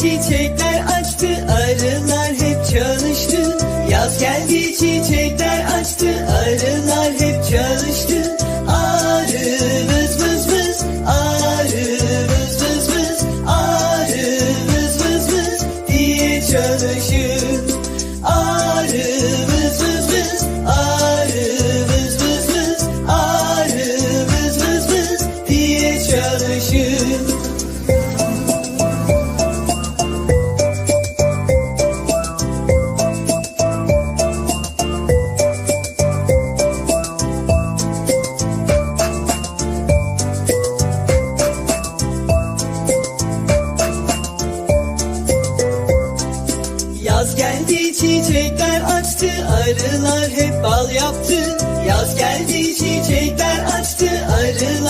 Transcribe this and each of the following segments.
Çiçekler açtı arılar. Çiçekler açtı arılar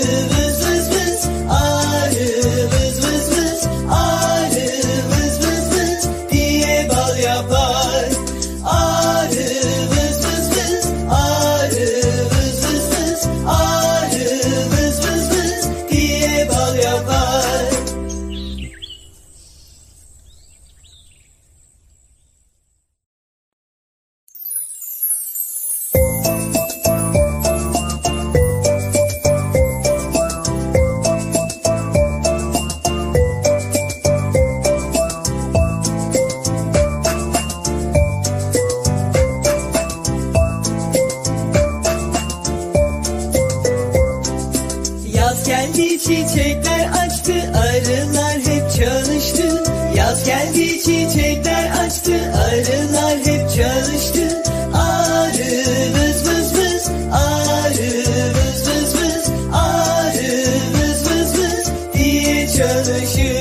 You.